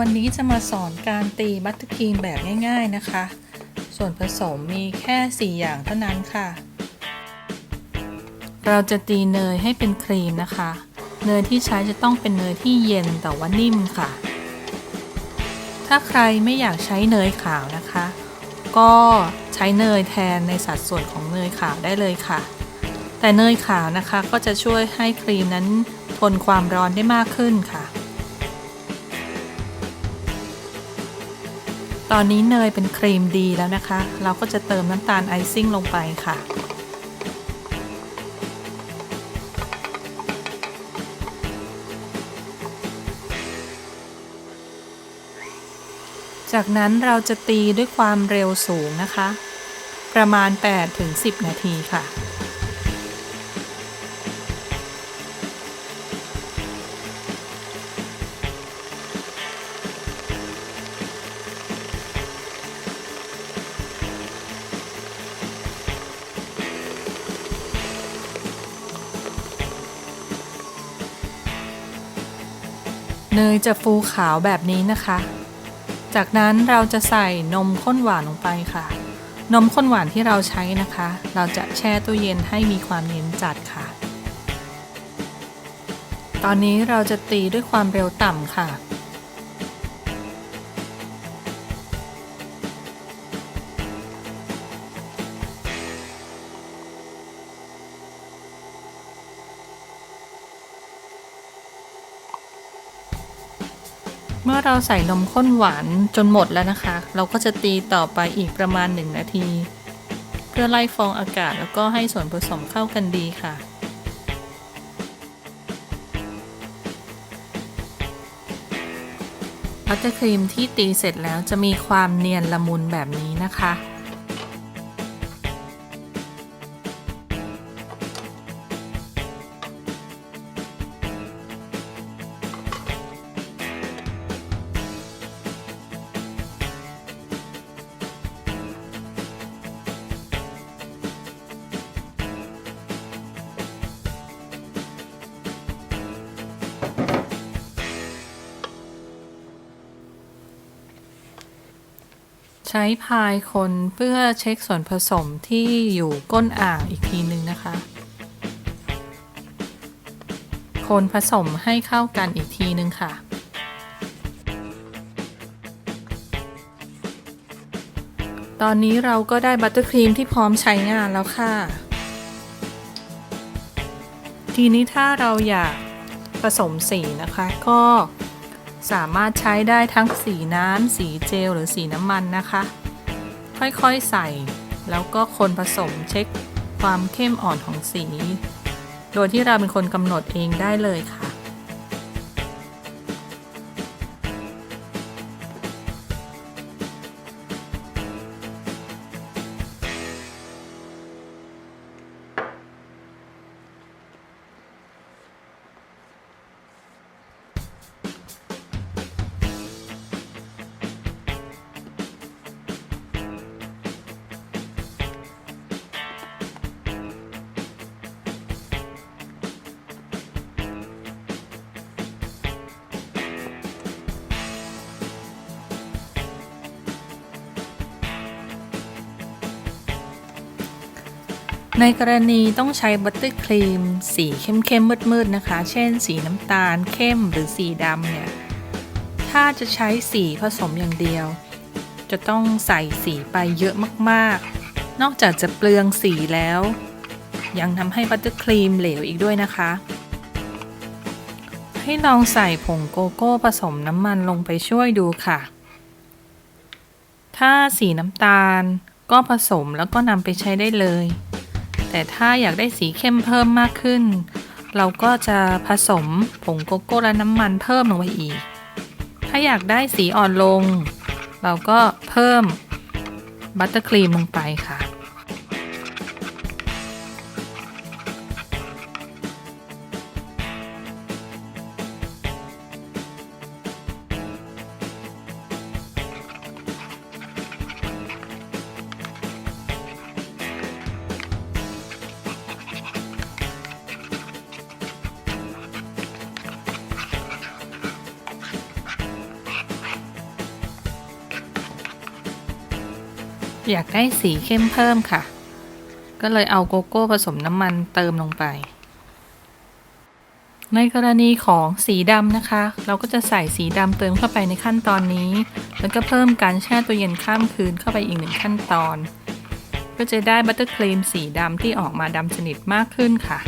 วันนี้จะมาสอนการตีบัตเตอร์ครีมแบบง่ายๆนะคะ ส่วนผสมมีแค่ 4 อย่างเท่านั้นค่ะ เราจะตีเนยให้เป็นครีมนะคะ เนยที่ใช้จะต้องเป็นเนยที่เย็นแต่ว่านิ่มค่ะ ถ้าใครไม่อยากใช้เนยขาวนะคะ ก็ใช้เนยแทนในสัดส่วนของเนยขาวได้เลยค่ะ แต่เนยขาวนะคะก็จะช่วยให้ครีมนั้นทนความร้อนได้มากขึ้นค่ะ ตอนนี้เนยเป็นครีมดีแล้วนะคะ เราก็จะเติมน้ำตาลไอซิ่งลงไปค่ะ จากนั้นเราจะตีด้วยความเร็วสูงนะคะ ประมาณ 8-10 นาทีค่ะ เนยจะฟูขาวแบบนี้นะคะ จากนั้นเราจะใส่นมข้นหวานลงไปค่ะ นมข้นหวานที่เราใช้นะคะ เราจะแช่ตู้เย็นให้มีความเย็นจัดค่ะ ตอนนี้เราจะตีด้วยความเร็วต่ำค่ะ เมื่อเราใส่นมข้นหวานจนหมดแล้วนะคะ เราก็จะตีต่อไปอีกประมาณ 1 นาที เพื่อไล่ฟองอากาศแล้วก็ให้ส่วนผสมเข้ากันดีค่ะ พัตเตอร์ครีมที่ตีเสร็จแล้วจะมีความเนียนละมุนแบบนี้นะคะ ใช้พายคนเพื่อเช็คส่วนผสมที่อยู่ก้นอ่างอีกทีหนึ่งนะคะ คนผสมให้เข้ากันอีกทีหนึ่งค่ะ ตอนนี้เราก็ได้บัตเตอร์ครีมที่พร้อมใช้งานแล้วค่ะ ทีนี้ถ้าเราอยากผสมสีนะคะก็ สามารถใช้ได้ทั้งสีน้ำ สีเจลหรือสีน้ำมันนะคะ ค่อยๆใส่ แล้วก็คนผสมเช็คความเข้มอ่อนของสี โดยที่เราเป็นคนกำหนดเองได้เลยค่ะ ในกรณีต้องใช้บัตเตอร์ครีมสีเข้มๆมืดๆนะคะ เช่น สีน้ำตาลเข้มหรือสีดำเนี่ย ถ้าจะใช้สีผสมอย่างเดียว จะต้องใส่สีไปเยอะมากๆ นอกจากจะเปลืองสีแล้ว ยังทำให้บัตเตอร์ครีมเหลวอีกด้วยนะคะ ให้ลองใส่ผงโกโก้ผสมน้ำมันลงไปช่วยดูค่ะ ถ้าสีน้ำตาลก็ผสมแล้วก็นำไปใช้ได้เลย แต่ถ้าอยากได้สีเข้มเพิ่มมากขึ้น เราก็จะผสมผงโกโก้และน้ำมันเพิ่มลงไปอีก ถ้าอยากได้สีอ่อนลง เราก็เพิ่มบัตเตอร์ครีมลงไปค่ะ อยากได้สีเข้มเพิ่มค่ะ ก็เลยเอาโกโก้ผสมน้ำมันเติมลงไป ในกรณีของสีดำนะคะ เราก็จะใส่สีดำเติมเข้าไปในขั้นตอนนี้ แล้วก็เพิ่มการแช่ตัวเย็นข้ามคืนเข้าไปอีกหนึ่งขั้นตอน ก็จะได้บัตเตอร์ครีมสีดำที่ออกมาดำสนิทมากขึ้นค่ะ